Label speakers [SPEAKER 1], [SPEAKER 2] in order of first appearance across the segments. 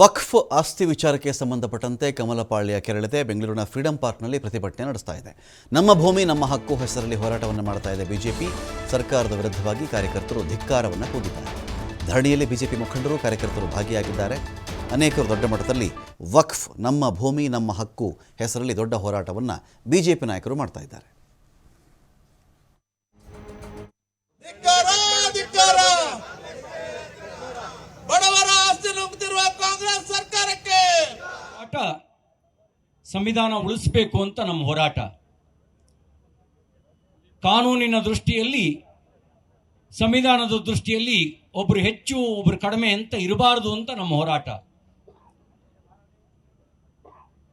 [SPEAKER 1] ವಕ್ಫ್ ಆಸ್ತಿ ವಿಚಾರಕ್ಕೆ ಸಂಬಂಧಪಟ್ಟಂತೆ ಕಮಲಪಾಳ್ಯ ಕೆರಳಿದೆ. ಬೆಂಗಳೂರಿನ ಫ್ರೀಡಂ ಪಾರ್ಕ್ನಲ್ಲಿ ಪ್ರತಿಭಟನೆ ನಡೆಸ್ತಾ ಇದೆ. ನಮ್ಮ ಭೂಮಿ, ನಮ್ಮ ಹಕ್ಕು ಹೆಸರಲ್ಲಿ ಹೋರಾಟವನ್ನು ಮಾಡ್ತಾ ಇದೆ ಬಿಜೆಪಿ. ಸರ್ಕಾರದ ವಿರುದ್ಧವಾಗಿ ಕಾರ್ಯಕರ್ತರು ಧಿಕ್ಕಾರವನ್ನು ಕೂಗಿದ್ದಾರೆ. ಧರಣಿಯಲ್ಲಿ ಬಿಜೆಪಿ ಮುಖಂಡರು, ಕಾರ್ಯಕರ್ತರು ಭಾಗಿಯಾಗಿದ್ದಾರೆ. ಅನೇಕರು ದೊಡ್ಡ ಮಟ್ಟದಲ್ಲಿ ವಕ್ಫ್, ನಮ್ಮ ಭೂಮಿ, ನಮ್ಮ ಹಕ್ಕು ಹೆಸರಲ್ಲಿ ದೊಡ್ಡ ಹೋರಾಟವನ್ನು ಬಿಜೆಪಿ ನಾಯಕರು ಮಾಡ್ತಾ ಇದ್ದಾರೆ.
[SPEAKER 2] ಸಂವಿಧಾನ ಉಳಿಸಬೇಕು ಅಂತ ನಮ್ಮ ಹೋರಾಟ. ಕಾನೂನಿನ ದೃಷ್ಟಿಯಲ್ಲಿ, ಸಂವಿಧಾನದ ದೃಷ್ಟಿಯಲ್ಲಿ ಒಬ್ಬರು ಹೆಚ್ಚು ಒಬ್ಬರು ಕಡಿಮೆ ಅಂತ ಇರಬಾರದು ಅಂತ ನಮ್ಮ ಹೋರಾಟ.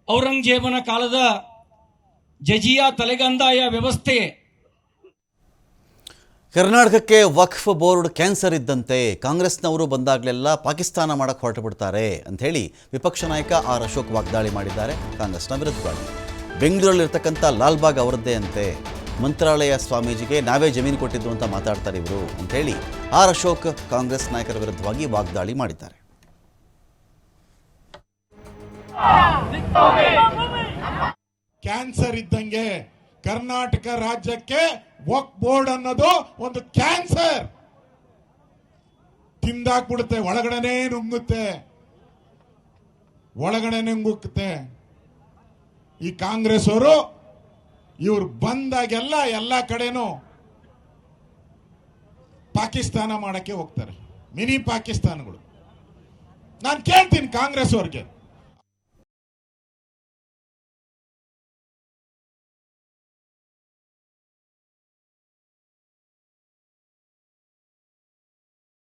[SPEAKER 2] ಔರಂಗಜೇಬನ ಕಾಲದ ಜಜಿಯಾ ತಲೆಗಂದಾಯ ವ್ಯವಸ್ಥೆ
[SPEAKER 1] ಕರ್ನಾಟಕಕ್ಕೆ ವಕ್ಫ್ ಬೋರ್ಡ್ ಕ್ಯಾನ್ಸರ್ ಇದ್ದಂತೆ ಕಾಂಗ್ರೆಸ್ನವರು ಬಂದಾಗಲೆಲ್ಲ ಪಾಕಿಸ್ತಾನ ಮಾಡಕ್ಕೆ ಹೊರಟು ಬಿಡ್ತಾರೆ ಅಂಥೇಳಿ ವಿಪಕ್ಷ ನಾಯಕ ಆರ್ ಅಶೋಕ್ ವಾಗ್ದಾಳಿ ಮಾಡಿದ್ದಾರೆ. ಕಾಂಗ್ರೆಸ್ನ ವಿರುದ್ಧವಾಗಿ ಬೆಂಗಳೂರಲ್ಲಿರ್ತಕ್ಕಂಥ ಲಾಲ್ಬಾಗ್ ಅವರದ್ದೇ ಅಂತೆ. ಮಂತ್ರಾಲಯ ಸ್ವಾಮೀಜಿಗೆ ನಾವೇ ಜಮೀನು ಕೊಟ್ಟಿದ್ದು ಅಂತ ಮಾತಾಡ್ತಾರೆ ಇವರು ಅಂಥೇಳಿ ಆರ್ ಅಶೋಕ್ ಕಾಂಗ್ರೆಸ್ ನಾಯಕರ ವಿರುದ್ಧವಾಗಿ ವಾಗ್ದಾಳಿ ಮಾಡಿದ್ದಾರೆ.
[SPEAKER 3] ಕ್ಯಾನ್ಸರ್ ಇದ್ದಂಗೆ ಕರ್ನಾಟಕ ರಾಜ್ಯಕ್ಕೆ ವಕ್ ಬೋರ್ಡ್ ಅನ್ನೋದು ಒಂದು ಕ್ಯಾನ್ಸರ್. ತಿಂದಾಕ್ಬಿಡುತ್ತೆ, ಒಳಗಡೆನೆ ನುಂಗುತ್ತೆ. ಒಳಗಡೆ ನುಂಗುತ್ತೆ. ಈ ಕಾಂಗ್ರೆಸ್ ಅವರು ಇವ್ರು ಬಂದಾಗೆಲ್ಲ ಎಲ್ಲ ಕಡೆನೂ ಪಾಕಿಸ್ತಾನ ಮಾಡಕ್ಕೆ ಹೋಗ್ತಾರೆ. ಮಿನಿ ಪಾಕಿಸ್ತಾನಗಳು. ನಾನು ಕೇಳ್ತೀನಿ ಕಾಂಗ್ರೆಸ್ ಅವ್ರಿಗೆ